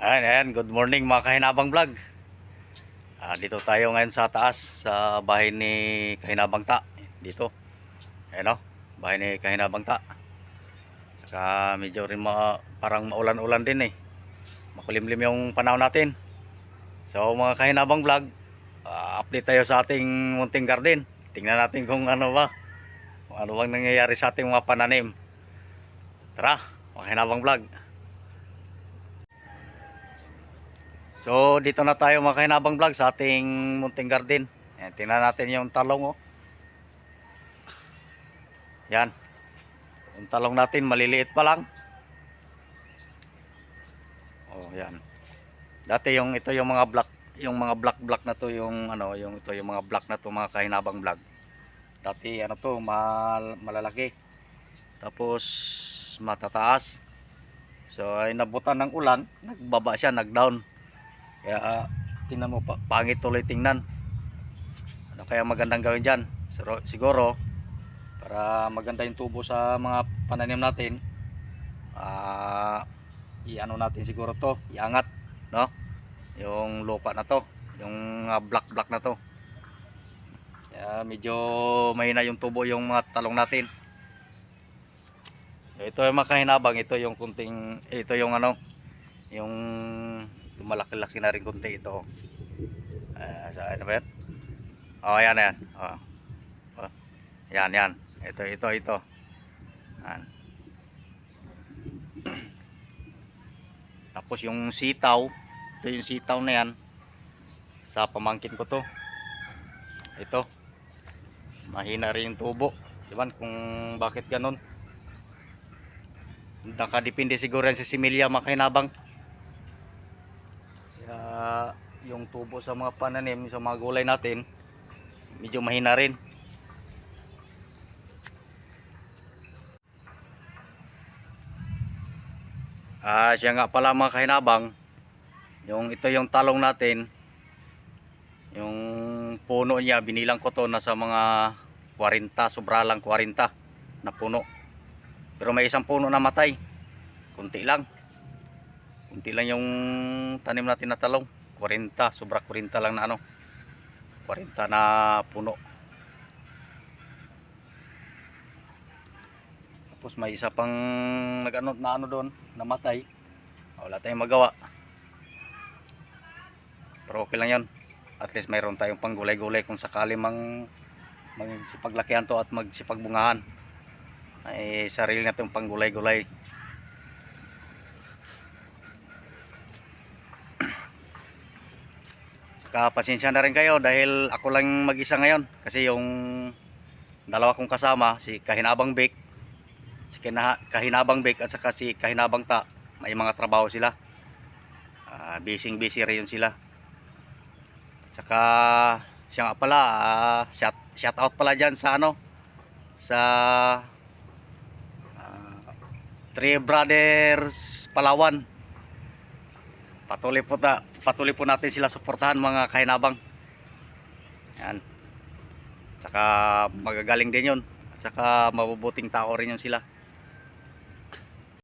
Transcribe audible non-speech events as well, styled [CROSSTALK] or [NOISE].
Ayan, good morning mga kahinabang vlog. Ah, dito tayo ngayon sa taas sa bahay ni Kahinabang Ta. Dito. Ayan o, bahay ni Kahinabang Ta. Saka medyo rin ma, parang maulan-ulan din eh. Makulimlim yung panahon natin. So mga kahinabang vlog, ah, update tayo sa ating munting garden. Tingnan natin kung ano ba. Kung ano bang nangyayari sa ating mga pananim. Tara, mga kahinabang vlog. So dito na tayo mga kahinabang vlog sa ating munting garden. Ayan, tingnan natin yung talong oh. Yan. Yung talong natin maliliit pa lang. Oh, yan. Dati yung ito yung mga black, yung mga black black na to yung ano, yung ito yung mga black na to mga kahinabang vlog. Dati ano to, mal, malalaki. Tapos matataas. So ay nabutan ng ulan, nagbaba siya, nagdown. Kaya ah, tingnan mo pa, pangit tuloy tingnan. Ano kaya magandang gawin diyan? Siguro, para maganda yung tubo sa mga pananim natin. Ah, iano natin siguro to, iangat, no? Yung lupa na to, yung ah, black black na to. Kaya medyo mahina yung tubo yung mga talong natin. Ito yung makahinabang, ito yung kunting, ito yung ano, yung malaki-laki na rin kunti ito. Uh, sa ano ba yan? Oh, yan yan. Oh. Oh. Yan yan. Ito ito ito. Yan. [CLEARS THROAT] Tapos yung sitaw, ito yung sitaw na yan. Sa pamangkin ko to. Ito. Mahina rin yung tubo. Diban kung bakit ganun. Nakadepende siguro yan sa similya makahinabang. Kaya yung tubo sa mga pananim, sa mga gulay natin, medyo mahina rin. Ah, siya nga pala mga kahinabang, yung ito yung talong natin, yung puno niya, binilang ko to nasa mga 40, sobra lang 40 na puno. Pero may isang puno na matay. Kunti lang. Kunti lang yung tanim natin na talong. 40, sobra 40 lang na ano. 40 na puno. Tapos may isa pang nagano na ano doon, namatay. Wala tayong magawa. Pero okay lang 'yon. At least mayroon tayong panggulay-gulay kung sakali mang magsipaglakihan to at magsipagbungahan. Ay sarili natin panggulay-gulay. Saka pasensya na rin kayo dahil ako lang mag-isa ngayon. Kasi yung dalawa kong kasama si Kahinabang Bake si Kahinabang Bake at saka si Kahinabang Ta may mga trabaho sila. Uh, busy busy rin sila. Saka siya nga pala ah, shout, shout out pala dyan sa ano sa ah, Three Brothers Palawan patuloy po, ta, patuloy po natin sila suportahan mga kahinabang. Yan. Saka magagaling din yun. At saka mabubuting tao rin yun sila